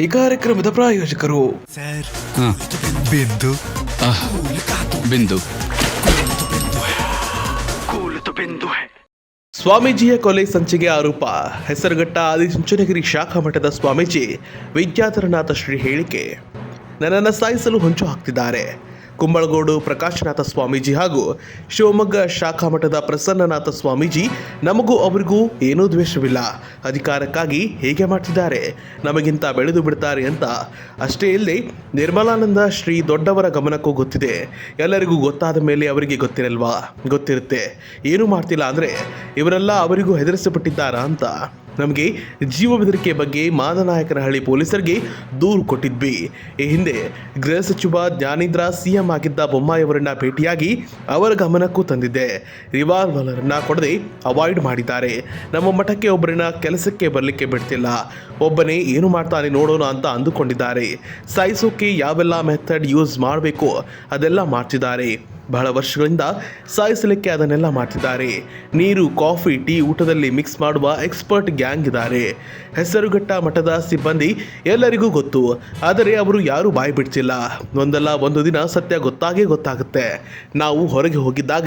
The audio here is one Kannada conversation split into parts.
ಈ ಕಾರ್ಯಕ್ರಮದ ಪ್ರಾಯೋಜಕರು. ಬಿಂದು. ಬಿಂದು. ಸ್ವಾಮೀಜಿಯ ಕೊಲೆ ಸಂಚಿಗೆ ಆರೋಪ. ಹೆಸರುಘಟ್ಟ ಆದಿಚುಂಚನಗಿರಿ ಶಾಖಾ ಮಠದ ಸ್ವಾಮೀಜಿ ವಿದ್ಯಾಧರನಾಥ ಶ್ರೀ ಹೇಳಿಕೆ. ನನ್ನನ್ನು ಸಾಯಿಸಲು ಹೊಂಚು ಹಾಕ್ತಿದ್ದಾರೆ. ಕುಂಬಳಗೋಡು ಪ್ರಕಾಶನಾಥ ಸ್ವಾಮೀಜಿ ಹಾಗೂ ಶಿವಮೊಗ್ಗ ಶಾಖಾ ಮಠದ ಪ್ರಸನ್ನನಾಥ ಸ್ವಾಮೀಜಿ, ನಮಗೂ ಅವರಿಗೂ ಏನೂ ದ್ವೇಷವಿಲ್ಲ. ಅಧಿಕಾರಕ್ಕಾಗಿ ಹೇಗೆ ಮಾಡ್ತಿದ್ದಾರೆ? ನಮಗಿಂತ ಬೆಳೆದು ಬಿಡ್ತಾರೆ ಅಂತ ಅಷ್ಟೇ ಇಲ್ಲದೆ ನಿರ್ಮಲಾನಂದ ಶ್ರೀ ದೊಡ್ಡವರ ಗಮನಕ್ಕೂ ಗೊತ್ತಿದೆ. ಎಲ್ಲರಿಗೂ ಗೊತ್ತಾದ ಮೇಲೆ ಅವರಿಗೆ ಗೊತ್ತಿರಲ್ವಾ? ಗೊತ್ತಿರುತ್ತೆ. ಏನು ಮಾಡ್ತಿಲ್ಲ ಅಂದರೆ ಇವರೆಲ್ಲ ಅವರಿಗೂ ಹೆದರಿಸಿಬಿಟ್ಟಿದ್ದಾರಾ ಅಂತ. ನಮಗೆ ಜೀವ ಬೆದರಿಕೆ ಬಗ್ಗೆ ಮಾದನಾಯಕನಹಳ್ಳಿ ಪೊಲೀಸರಿಗೆ ದೂರು ಕೊಟ್ಟಿದ್ವಿ. ಈ ಹಿಂದೆ ಗೃಹ ಸಚಿವ ಜ್ಞಾನೇಂದ್ರ ಸಿಎಂ ಆಗಿದ್ದ ಬೊಮ್ಮಾಯಿಯವರನ್ನ ಭೇಟಿಯಾಗಿ ಅವರ ಗಮನಕ್ಕೂ ತಂದಿದ್ದೆ. ರಿವಾಲ್ವರ್ನ ಕೊಡದೆ ಅವಾಯ್ಡ್ ಮಾಡಿದ್ದಾರೆ. ನಮ್ಮ ಮಠಕ್ಕೆ ಒಬ್ಬರನ್ನ ಕೆಲಸಕ್ಕೆ ಬರಲಿಕ್ಕೆ ಬಿಡ್ತಿಲ್ಲ. ಒಬ್ಬನೇ ಏನು ಮಾಡ್ತಾನೆ ನೋಡೋಣ ಅಂತ ಅಂದುಕೊಂಡಿದ್ದಾರೆ. ಸಾಯಿಸೋಕೆ ಯಾವೆಲ್ಲ ಮೆಥಡ್ ಯೂಸ್ ಮಾಡಬೇಕು ಅದೆಲ್ಲ ಮಾಡ್ತಿದ್ದಾರೆ. ಬಹಳ ವರ್ಷಗಳಿಂದ ಸಾಯಿಸಲಿಕ್ಕೆ ಅದನ್ನೆಲ್ಲ ಮಾಡ್ತಿದ್ದಾರೆ. ನೀರು, ಕಾಫಿ, ಟೀ ಊಟದಲ್ಲಿ ಮಿಕ್ಸ್ ಮಾಡುವ ಎಕ್ಸ್ಪರ್ಟ್ ಗ್ಯಾಂಗ್ ಇದ್ದಾರೆ. ಹೆಸರುಘಟ್ಟ ಮಠದ ಸಿಬ್ಬಂದಿ ಎಲ್ಲರಿಗೂ ಗೊತ್ತು, ಆದರೆ ಅವರು ಯಾರೂ ಬಾಯಿ ಬಿಡ್ತಿಲ್ಲ. ಒಂದಲ್ಲ ಒಂದು ದಿನ ಸತ್ಯ ಗೊತ್ತಾಗೇ ಗೊತ್ತಾಗುತ್ತೆ. ನಾವು ಹೊರಗೆ ಹೋಗಿದ್ದಾಗ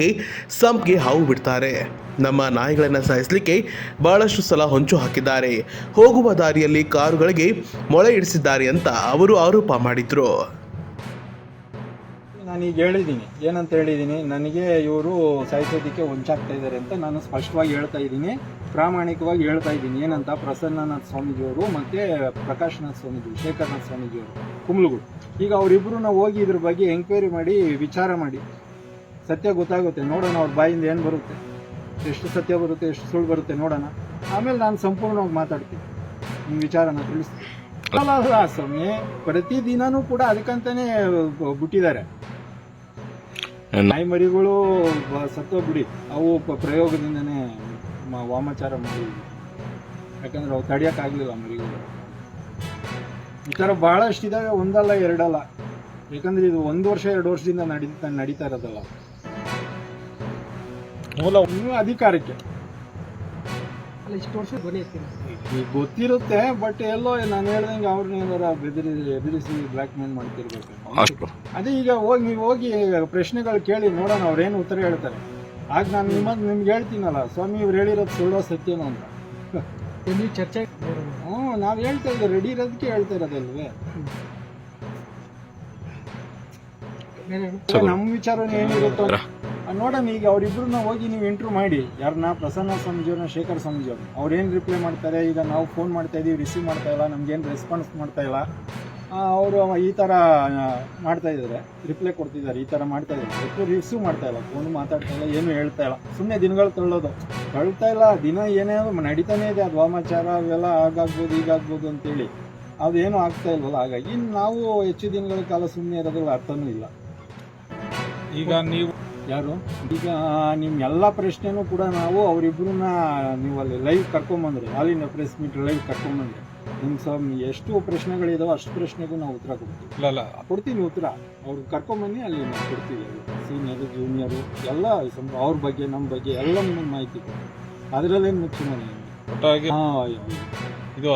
ಸಂಪ್ಗೆ ಹಾವು ಬಿಡ್ತಾರೆ. ನಮ್ಮ ನಾಯಿಗಳನ್ನು ಸಾಯಿಸಲಿಕ್ಕೆ ಬಹಳಷ್ಟು ಸಲ ಹೊಂಚು ಹಾಕಿದ್ದಾರೆ. ಹೋಗುವ ದಾರಿಯಲ್ಲಿ ಕಾರುಗಳಿಗೆ ಮೊಳೆ ಇಡಿಸಿದ್ದಾರೆ ಅಂತ ಅವರು ಆರೋಪ ಮಾಡಿದ್ರು. ನಾನೀಗ ಹೇಳಿದ್ದೀನಿ. ಏನಂತ ಹೇಳಿದ್ದೀನಿ? ನನಗೆ ಇವರು ಸಾಯಿಸೋದಕ್ಕೆ ಹೊಂಚಾಗ್ತಾ ಇದ್ದಾರೆ ಅಂತ ನಾನು ಸ್ಪಷ್ಟವಾಗಿ ಹೇಳ್ತಾ ಇದ್ದೀನಿ. ಪ್ರಾಮಾಣಿಕವಾಗಿ ಹೇಳ್ತಾ ಇದ್ದೀನಿ. ಏನಂತ? ಪ್ರಸನ್ನನಾಥ ಸ್ವಾಮೀಜಿಯವರು ಮತ್ತು ಪ್ರಕಾಶನಾಥ ಸ್ವಾಮೀಜಿ ಶೇಖರ್ನಾಥ ಸ್ವಾಮೀಜಿಯವರು ಕುಮ್ಲುಗಳು ಈಗ ಅವರಿಬ್ಬರನ್ನ ಹೋಗಿ ಇದ್ರ ಬಗ್ಗೆ ಎಂಕ್ವೈರಿ ಮಾಡಿ, ವಿಚಾರ ಮಾಡಿ. ಸತ್ಯ ಗೊತ್ತಾಗುತ್ತೆ. ನೋಡೋಣ ಅವ್ರ ಬಾಯಿಂದ ಏನು ಬರುತ್ತೆ. ಎಷ್ಟು ಸತ್ಯ ಬರುತ್ತೆ, ಎಷ್ಟು ಸುಳ್ಳು ಬರುತ್ತೆ ನೋಡೋಣ. ಆಮೇಲೆ ನಾನು ಸಂಪೂರ್ಣವಾಗಿ ಮಾತಾಡ್ತೀನಿ. ನಿಮ್ಮ ವಿಚಾರನ ತಿಳಿಸ್ತೀನಿ. ಸ್ವಾಮಿ ಪ್ರತಿದಿನನೂ ಕೂಡ ಅದಕ್ಕಂತಲೇ ಬಿಟ್ಟಿದ್ದಾರೆ. ನಾಯಿ ಮರಿಗಳು ಸತ್ತೋಗ್ಬಿಡಿ ಅವು ಪ್ರಯೋಗದಿಂದನೆ ವಾಮಾಚಾರ ಮಾಡಿ. ಯಾಕಂದ್ರೆ ಅವು ತಡಿಯೋಕ್ಕಾಗಲಿಲ್ಲ ಮರಿಗಳು. ಈ ಥರ ಭಾಳಷ್ಟು ಇದಾವೆ, ಒಂದಲ್ಲ, ಎರಡಲ್ಲ. ಯಾಕಂದ್ರೆ ಇದು ಒಂದು ವರ್ಷ, ಎರಡು ವರ್ಷದಿಂದ ನಡೀತಾ ನಡೀತಾ ಇರೋದಲ್ಲ. ಮೂಲ ಅಧಿಕಾರಕ್ಕೆ. ಈಗ ಗೊತ್ತಿರುತ್ತೆ ಬಟ್ ಎಲ್ಲೋ ನಾನು ಹೇಳ್ದಂಗೆ ಅವ್ರನ್ನ ಏನಾರ ಬೆದರಿ ಎದುರಿಸಿ ಬ್ಲ್ಯಾಕ್ ಮೇಲ್ ಮಾಡ್ತಿರ್ಬೇಕು. ಅಷ್ಟು. ಅದೇ ಈಗ ಹೋಗಿ ನೀವು ಹೋಗಿ ಪ್ರಶ್ನೆಗಳು ಕೇಳಿ ನೋಡೋಣ ಅವ್ರೇನು ಉತ್ತರ ಹೇಳ್ತಾರೆ. ಆಗ ನಾನು ನಿಮ್ಮದು ನಿಮ್ಗೆ ಹೇಳ್ತೀನಲ್ಲ ಸ್ವಾಮಿ ಇವ್ರು ಹೇಳಿರೋದು ಸುಳ್ಳೋ ಸತ್ಯನೋ ಅಂತ. ಚರ್ಚೆ ಹ್ಞೂ ನಾವು ಹೇಳ್ತಾ ಇದ್ದೀವಿ ರೆಡಿ ಇರೋದಕ್ಕೆ ಹೇಳ್ತಾ ಇರೋದಲ್ವೇ. ನಮ್ಮ ವಿಚಾರನೇ ಏನಿರುತ್ತೋ? ನೋಡೋಣ, ಈಗ ಅವರಿಬ್ಬರನ್ನ ಹೋಗಿ ನೀವು ಇಂಟ್ರೂ ಮಾಡಿ. ಯಾರನ್ನ ಪ್ರಸನ್ನ ಸ್ವಾಮೀಜಿಯವ್ರನ್ನ ಶೇಖರ್ ಸ್ವಾಮೀಜಿಯವ್ರು ಅವ್ರು ಏನು ರಿಪ್ಲೈ ಮಾಡ್ತಾರೆ? ಈಗ ನಾವು ಫೋನ್ ಮಾಡ್ತಾ ಇದೀವಿ ರಿಸೀವ್ ಮಾಡ್ತಾ ಇಲ್ಲ ನಮ್ಗೇನು ರೆಸ್ಪಾನ್ಸ್ ಮಾಡ್ತಾ ಇಲ್ಲ. ಅವರು ಈ ಥರ ಮಾಡ್ತಾ ಇದ್ದಾರೆ ರಿಪ್ಲೈ ಕೊಡ್ತಿದ್ದಾರೆ ಈ ಥರ ಮಾಡ್ತಾ ಇದ್ದಾರೆ ಎಷ್ಟು ರಿಸೀವ್ ಮಾಡ್ತಾ ಇಲ್ಲ ಫೋನ್ ಮಾತಾಡ್ತಾ ಇಲ್ಲ, ಏನು ಹೇಳ್ತಾ ಇಲ್ಲ. ಸುಮ್ಮನೆ ದಿನಗಳು ತಳ್ಳೋದು. ತಳ್ತಾ ಇಲ್ಲ, ದಿನ ಏನೇ ನಡೀತಾನೆ ಇದೆ. ಅದು ವಾಮಾಚಾರ, ಅವೆಲ್ಲ ಆಗಾಗ್ಬೋದು ಈಗಾಗ್ಬೋದು ಅಂತೇಳಿ. ಅದೇನು ಆಗ್ತಾ ಇಲ್ವಲ್ಲ, ಹಾಗಾಗಿ ನಾವು ಹೆಚ್ಚು ದಿನಗಳ ಕಾಲ ಸುಮ್ಮನೆ ಇರೋದ್ರಲ್ಲಿ ಅರ್ಥನೂ ಇಲ್ಲ. ಈಗ ನೀವು ಯಾರು? ಈಗ ನಿಮ್ಮ ಎಲ್ಲ ಪ್ರಶ್ನೆನೂ ಕೂಡ ನಾವು ಅವರಿಬ್ಬರನ್ನ ನೀವು ಅಲ್ಲಿ ಲೈವ್ ಕರ್ಕೊಂಬಂದ್ರಿ. ಅಲ್ಲಿನ ಪ್ರೆಸ್ ಮೀಟ್ ಲೈವ್ ಕರ್ಕೊಂಬಂದ್ರಿ. ನಿಮ್ಮ ಸಮ್ ಎಷ್ಟು ಪ್ರಶ್ನೆಗಳಿದಾವೆ ಅಷ್ಟು ಪ್ರಶ್ನೆಗೂ ನಾವು ಉತ್ತರ ಕೊಡ್ತೀವಿ. ಇಲ್ಲ ಇಲ್ಲ. ಕೊಡ್ತೀನಿ ಉತ್ತರ. ಅವ್ರು ಕರ್ಕೊಂಬನ್ನಿ ಅಲ್ಲಿ ನಾವು ಕೊಡ್ತೀವಿ. ಸೀನಿಯರು ಜೂನಿಯರು ಎಲ್ಲ ಅವ್ರ ಬಗ್ಗೆ ನಮ್ಮ ಬಗ್ಗೆ ಎಲ್ಲ ನಿಮಗೆ ಮಾಹಿತಿ ಕೊಡ್ತೀವಿ. ಅದರಲ್ಲೇನು ಮುಖ್ಯ ಮನೆ ಒಟ್ಟಾಗಿ ಇದು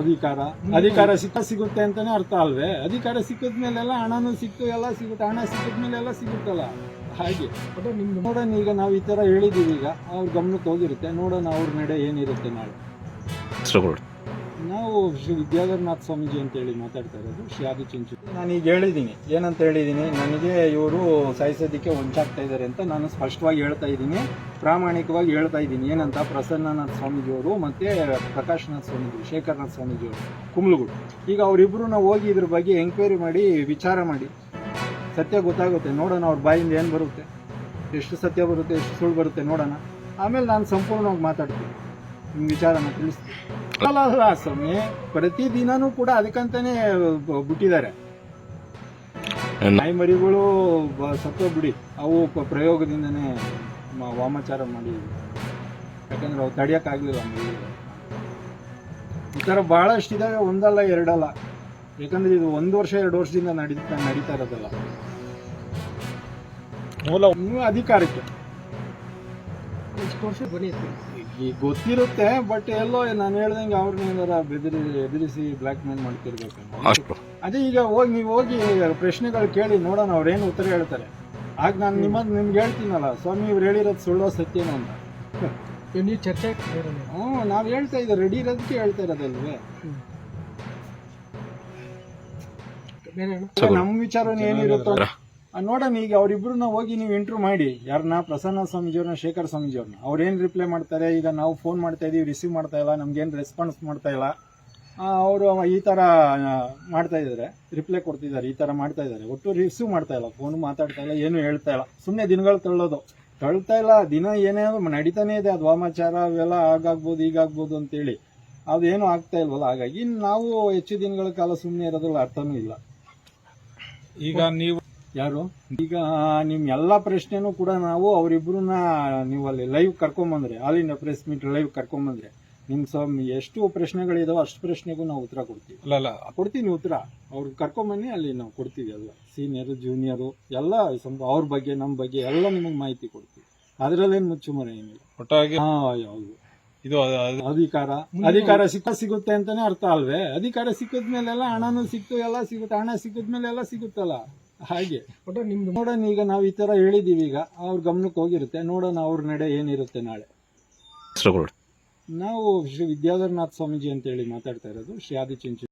ಅಧಿಕಾರ. ಅಧಿಕಾರ ಸಿಕ್ಕ ಸಿಗುತ್ತೆ ಅಂತಾನೆ ಅರ್ಥ ಅಲ್ವೇ? ಅಧಿಕಾರ ಸಿಕ್ಕಿದ ಮೇಲೆಲ್ಲ ಹಣನೂ ಸಿಕ್ತು ಎಲ್ಲ ಸಿಗುತ್ತೆ. ಹಣ ಸಿಕ್ಕಿದ ಮೇಲೆ ಎಲ್ಲ ಸಿಗುತ್ತಲ್ಲ ನಿಮ್ಗೆ ನೋಡೋಣ ಈಗ ನಾವು ಈ ಥರ ಹೇಳಿದ್ದೀವಿ ಈಗ. ಅವ್ರ ಗಮನಕ್ಕೆ ಹೋಗಿರುತ್ತೆ. ನೋಡೋಣ ಅವ್ರ ನಡೆ ಏನಿರುತ್ತೆ ನಾಳೆ. ನಾವು ಶ್ರೀ ವಿದ್ಯಾಧರನಾಥ್ ಸ್ವಾಮೀಜಿ ಅಂತೇಳಿ ಮಾತಾಡ್ತಾ ಇರೋದು ಶ್ರೀ ಆದಿಚುಂಚು ಈಗ ಹೇಳಿದ್ದೀನಿ ಏನಂತ ಹೇಳಿದ್ದೀನಿ ನನಗೆ ಇವರು ಸಾಯಿಸೋದಕ್ಕೆ ಹೊಂಚಾಗ್ತಾ ಇದ್ದಾರೆ ಅಂತ ನಾನು ಸ್ಪಷ್ಟವಾಗಿ ಹೇಳ್ತಾ ಇದ್ದೀನಿ. ಪ್ರಾಮಾಣಿಕವಾಗಿ ಹೇಳ್ತಾ ಇದ್ದೀನಿ. ಏನಂತ? ಪ್ರಸನ್ನನಾಥ್ ಸ್ವಾಮೀಜಿಯವರು ಮತ್ತು ಪ್ರಕಾಶನಾಥ ಸ್ವಾಮೀಜಿ ಶೇಖರ್ನಾಥ್ ಸ್ವಾಮೀಜಿಯವರು ಕುಮ್ಲುಗಳು ಈಗ ನಾವು ಹೋಗಿ ಇದ್ರ ಬಗ್ಗೆ ಎಂಕ್ವೈರಿ ಮಾಡಿ ವಿಚಾರ ಮಾಡಿ. ಸತ್ಯ ಗೊತ್ತಾಗುತ್ತೆ, ನೋಡೋಣ ಅವ್ರ ಬಾಯಿಂದ ಏನು ಬರುತ್ತೆ, ಎಷ್ಟು ಸತ್ಯ ಬರುತ್ತೆ, ಎಷ್ಟು ಸುಳ್ಳು ಬರುತ್ತೆ ನೋಡೋಣ. ಆಮೇಲೆ ನಾನು ಸಂಪೂರ್ಣವಾಗಿ ಮಾತಾಡ್ತೀನಿ ನಿಮ್ಮ ವಿಚಾರನ ತಿಳಿಸ್ತೀನಿ. ಅಲ್ಲ ಸ್ವಾಮಿ ಪ್ರತಿದಿನನೂ ಕೂಡ ಅದಕ್ಕಂತಾನೆ ಬಿಟ್ಟಿದ್ದಾರೆ. ನಾಯಿ ಮರಿಗಳು ಸತ್ವ ಬಿಡಿ, ಅವು ಪ್ರಯೋಗದಿಂದನೇ ವಾಮಾಚಾರ ಮಾಡಿ, ಯಾಕಂದ್ರೆ ಅವು ತಡಿಯೋಕ್ಕಾಗಲಿಲ್ಲ ಈ ಥರ ಒಂದಲ್ಲ ಎರಡಲ್ಲ. ಯಾಕಂದ್ರೆ ಇದು ಒಂದು ವರ್ಷ ಎರಡು ವರ್ಷದಿಂದ ನಡೀತಾ ನಡೀತಾ ಇರೋದಲ್ಲ. ಮೂಲ ನೀವು ಅಧಿಕಾರಕ್ಕೆ ಎಷ್ಟು ವರ್ಷ? ಈಗ ಗೊತ್ತಿರುತ್ತೆ ಬಟ್ ಎಲ್ಲೋ ನಾನು ಹೇಳ್ದಂಗೆ ಅವ್ರನ್ನೇನಾರ ಬೆದರಿ ಎದುರಿಸಿ ಬ್ಲ್ಯಾಕ್ ಮೇಲ್ ಮಾಡ್ತಿರ್ಬೇಕು ಅಷ್ಟು. ಅದೇ ಈಗ ಹೋಗಿ ನೀವು ಹೋಗಿ ಪ್ರಶ್ನೆಗಳು ಕೇಳಿ ನೋಡೋಣ ಅವ್ರೇನು ಉತ್ತರ ಹೇಳ್ತಾರೆ. ಆಗ ನಾನು ನಿಮ್ಮದು ನಿಮ್ಗೆ ಹೇಳ್ತೀನಲ್ಲ ಸ್ವಾಮಿ ಇವ್ರು ಹೇಳಿರೋದು ಸುಳ್ಳೋ ಸತ್ಯನೋ ಅಂತ. ನೀವು ಚರ್ಚೆ ಹ್ಞೂ ನಾವು ಹೇಳ್ತಾ ಇದ್ದೀವಿ ರೆಡಿ ಇರೋದಕ್ಕೆ ಹೇಳ್ತಾ ಇರೋದಲ್ವೇ. ಬೇರೆ ನಮ್ಮ ವಿಚಾರ ಏನಿರುತ್ತೋ? ನೋಡೋಣ ಈಗ ಅವರಿಬ್ರನ್ನ ಹೋಗಿ ನೀವು ಇಂಟರ್ವ್ಯೂ ಮಾಡಿ. ಯಾರನ್ನ? ಪ್ರಸನ್ನ ಸ್ವಾಮೀಜಿಯವ್ರನ್ನ ಶೇಖರ್ ಸ್ವಾಮೀಜಿಯವ್ರನ್ನ. ಅವ್ರು ಏನು ರಿಪ್ಲೈ ಮಾಡ್ತಾರೆ? ಈಗ ನಾವು ಫೋನ್ ಮಾಡ್ತಾ ಇದೀವಿ ರಿಸೀವ್ ಮಾಡ್ತಾ ಇಲ್ಲ ನಮ್ಗೇನು ರೆಸ್ಪಾನ್ಸ್ ಮಾಡ್ತಾ ಇಲ್ಲ. ಅವರು ಈ ಥರ ಮಾಡ್ತಾ ಇದ್ದಾರೆ ರಿಪ್ಲೈ ಕೊಡ್ತಿದ್ದಾರೆ ಈ ಥರ ಮಾಡ್ತಾ ಇದ್ದಾರೆ ಒಟ್ಟು ರಿಸೀವ್ ಮಾಡ್ತಾ ಇಲ್ಲ ಫೋನ್ ಮಾತಾಡ್ತಾ ಇಲ್ಲ ಏನು ಹೇಳ್ತಾ ಇಲ್ಲ. ಸುಮ್ಮನೆ ದಿನಗಳು ತಳ್ಳೋದು. ತಳ್ತಾ ಇಲ್ಲ ದಿನ ಏನೇ ನಡೀತಾನೆ ಇದೆ. ಅದು ವಾಮಾಚಾರ ಅವೆಲ್ಲ ಆಗಾಗ್ಬೋದು ಈಗಾಗ್ಬೋದು ಅಂತೇಳಿ. ಅದೇನು ಆಗ್ತಾ ಇಲ್ವಲ್ಲ? ಹಾಗಾಗಿ ನಾವು ಹೆಚ್ಚು ದಿನಗಳ ಕಾಲ ಸುಮ್ಮನೆ ಇರೋದ್ರಲ್ಲಿ ಅರ್ಥನೂ ಇಲ್ಲ. ಈಗ ನೀವು ಯಾರು? ಈಗ ನಿಮ್ ಎಲ್ಲಾ ಪ್ರಶ್ನೆನೂ ಕೂಡ ನಾವು ಅವರಿಬ್ರನ್ನ ನೀವು ಅಲ್ಲಿ live ಕರ್ಕೊಂಬಂದ್ರೆ all India press meet live ಕರ್ಕೊಂಬಂದ್ರೆ ನಿಮ್ ಸಮ್ ಎಷ್ಟು ಪ್ರಶ್ನೆಗಳಿದಾವೋ ಅಷ್ಟು ಪ್ರಶ್ನೆಗೂ ನಾವು ಉತ್ತರ ಕೊಡ್ತೀವಿ. ಅಲ್ಲ ಅಲ್ಲ. ಕೊಡ್ತೀನಿ ಉತ್ತರ. ಅವ್ರಿಗೆ ಕರ್ಕೊಂಬನ್ನಿ ಅಲ್ಲಿ ನಾವು ಕೊಡ್ತೀವಿ ಅಲ್ಲ ಸೀನಿಯರು ಜೂನಿಯರು ಎಲ್ಲ ಸ್ವಲ್ಪ ಅವ್ರ ಬಗ್ಗೆ ನಮ್ಮ ಬಗ್ಗೆ ಎಲ್ಲ ನಿಮಗೆ ಮಾಹಿತಿ ಕೊಡ್ತೀವಿ. ಅದರಲ್ಲೇನು ಮುಚ್ಚುಮರೆ ಏನಿಲ್ಲ. ಒಟ್ಟಾಗಿ ಹಾ ಯಾವುದು. ಇದು ಅಧಿಕಾರ. ಅಧಿಕಾರ ಸಿಕ್ಕ ಸಿಗುತ್ತೆ ಅಂತಾನೆ ಅರ್ಥ ಅಲ್ವೇ? ಅಧಿಕಾರ ಸಿಕ್ಕದ್ಮೇಲೆಲ್ಲ ಹಣನು ಸಿಕ್ತು ಎಲ್ಲ ಸಿಗುತ್ತೆ. ಹಣ ಸಿಕ್ಕಿದ್ಮೇಲೆ ಎಲ್ಲ ಸಿಗುತ್ತಲ್ಲ? ಹಾಗೆ. ಒಟ್ಟು ನಿಮ್ದು ನೋಡೋಣ ಈಗ ನಾವು ಈ ತರ ಹೇಳಿದೀವಿ ಈಗ. ಅವ್ರ ಗಮನಕ್ಕೆ ಹೋಗಿರುತ್ತೆ. ನೋಡೋಣ ಅವ್ರ ನಡೆ ಏನಿರುತ್ತೆ ನಾಳೆ. ನಾವು ಶ್ರೀ ವಿದ್ಯಾಧರನಾಥ್ ಸ್ವಾಮೀಜಿ ಅಂತ ಹೇಳಿ ಮಾತಾಡ್ತಾ ಇರೋದು. ಶ್ರೀ ಆದಿಚುಂಚು